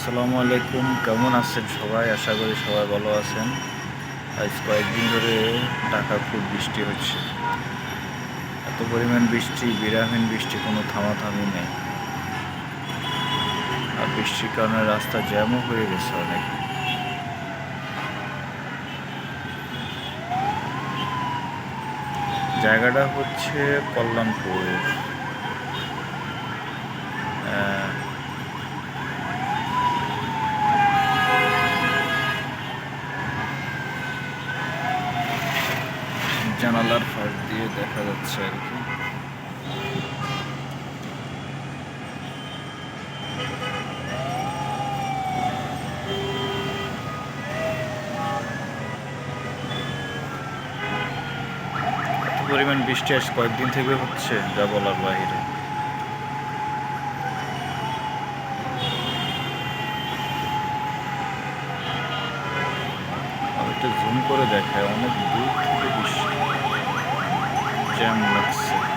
আসসালামু আলাইকুম। কেমন আছেন সবাই? আশা করি সবাই ভালো আছেন। আজ কয়েকদিন ধরে ঢাকা খুব বৃষ্টি হচ্ছে। এত পরিমাণ বৃষ্টি, বিরামহীন বৃষ্টি, কোনো থামাথামি নেই। আর বৃষ্টির কারণে রাস্তা জ্যামও হয়ে গেছে অনেক। জায়গাটা হচ্ছে কল্যাণপুর। জানালার ফাঁক দিয়ে দেখা যাচ্ছে আর কি। পরিমাণ বৃষ্টি আজ কয়েকদিন থেকে হচ্ছে, যা বলার আর একটু জুম করে দেখায়, অনেক দূর থেকে বৃষ্টি জ্যাম লাগছে